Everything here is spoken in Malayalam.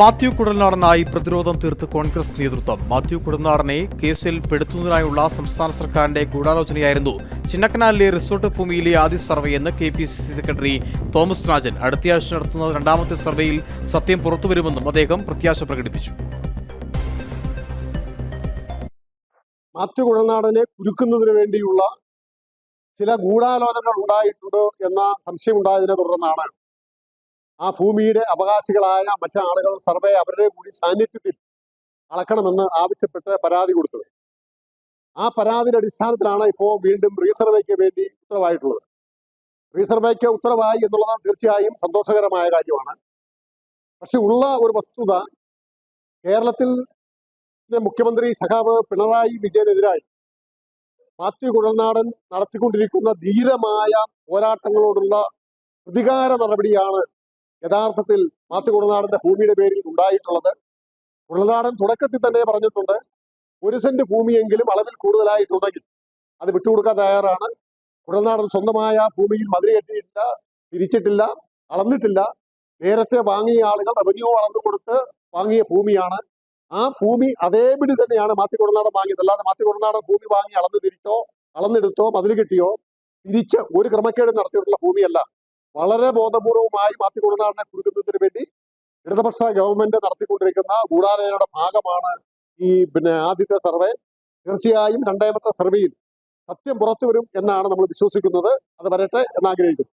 മാത്യു കുടൽനാടനായി പ്രതിരോധം തീർത്ത് കോൺഗ്രസ് നേതൃത്വം. മാത്യു കുടൽനാടനെ കേസിൽ പെടുത്തുന്നതിനായുള്ള സംസ്ഥാന സർക്കാരിന്റെ ഗൂഢാലോചനയായിരുന്നു. ചിന്നക്കനാലിലെ റിസോർട്ട് ഭൂമിയിലെ ആദ്യ സർവേയെന്ന് K P C C secretary Thomas Rajan അടുത്തയാഴ്ച നടത്തുന്ന രണ്ടാമത്തെ സർവേയിൽ സത്യം പുറത്തുവരുമെന്നും അദ്ദേഹം പ്രത്യാശ പ്രകടിപ്പിച്ചു. മാത്യു കുടൽനാടനെ കുരുക്കുന്നതിന് വേണ്ടിയുള്ള ചില ഗൂഢാലോചനകൾ ഉണ്ടായിട്ടുണ്ടോ എന്ന സംശയം ഉണ്ടായതിനെ തുടർന്നാണ് ആ ഭൂമിയുടെ അവകാശികളായ മറ്റാളുകൾ സർവേ അവരുടെ കൂടി സാന്നിധ്യത്തിൽ അളക്കണമെന്ന് ആവശ്യപ്പെട്ട് പരാതി കൊടുത്തത് ആ പരാതിയുടെ അടിസ്ഥാനത്തിലാണ് ഇപ്പോൾ വീണ്ടും റീസർവേക്ക് വേണ്ടി ഉത്തരവായിട്ടുള്ളത്. റീസർവേക്ക് ഉത്തരവായി എന്നുള്ളത് തീർച്ചയായും സന്തോഷകരമായ കാര്യമാണ്. പക്ഷെ ഉള്ള ഒരു വസ്തുത കേരളത്തിൽ മുഖ്യമന്ത്രി സഖാവ് പിണറായി വിജയനെതിരായി മാത്യു കുഴൽനാടൻ നടത്തിക്കൊണ്ടിരിക്കുന്ന ധീരമായ പോരാട്ടങ്ങളോടുള്ള പ്രതികാര നടപടിയാണ് യഥാർത്ഥത്തിൽ മാത്യു കുളനാടന്റെ ഭൂമിയുടെ പേരിൽ ഉണ്ടായിട്ടുള്ളത്. കുളനാടൻ തുടക്കത്തിൽ തന്നെ പറഞ്ഞിട്ടുണ്ട് ഒരു സെന്റ് ഭൂമിയെങ്കിലും അളവിൽ കൂടുതലായിട്ടുണ്ടെങ്കിൽ അത് വിട്ടുകൊടുക്കാൻ തയ്യാറാണ്. കുടനാടൻ സ്വന്തമായ ഭൂമിയിൽ മതിരി കെട്ടിയിട്ടില്ല തിരിച്ചിട്ടില്ല അളന്നിട്ടില്ല. നേരത്തെ വാങ്ങിയ ആളുകൾ റവന്യൂ അളന്നു കൊടുത്ത് വാങ്ങിയ ഭൂമിയാണ്. ആ ഭൂമി അതേപടി തന്നെയാണ് മാത്തി കൊടുനാടൻ വാങ്ങിയത്. അല്ലാതെ മാത്തി കൊടുനാടൻ ഭൂമി വാങ്ങി അളന്ന് തിരിച്ചോ അളന്നെടുത്തോ മതിൽ കെട്ടിയോ തിരിച്ച് ഒരു ക്രമക്കേട് നടത്തിയിട്ടുള്ള ഭൂമിയല്ല. വളരെ ബോധപൂർവമായി മാറ്റി കൊടുനാടനെ കുടുക്കുന്നതിന് വേണ്ടി ഇടതുപക്ഷ ഗവൺമെന്റ് നടത്തിക്കൊണ്ടിരിക്കുന്ന ഗൂഢാലോചനയുടെ ഭാഗമാണ് ഈ പിന്നെ ആദ്യത്തെ സർവേ. തീർച്ചയായും രണ്ടാമത്തെ സർവേയിൽ സത്യം പുറത്തു വരും എന്നാണ് നമ്മൾ വിശ്വസിക്കുന്നത്. അത് വരട്ടെ എന്നാഗ്രഹിക്കുന്നു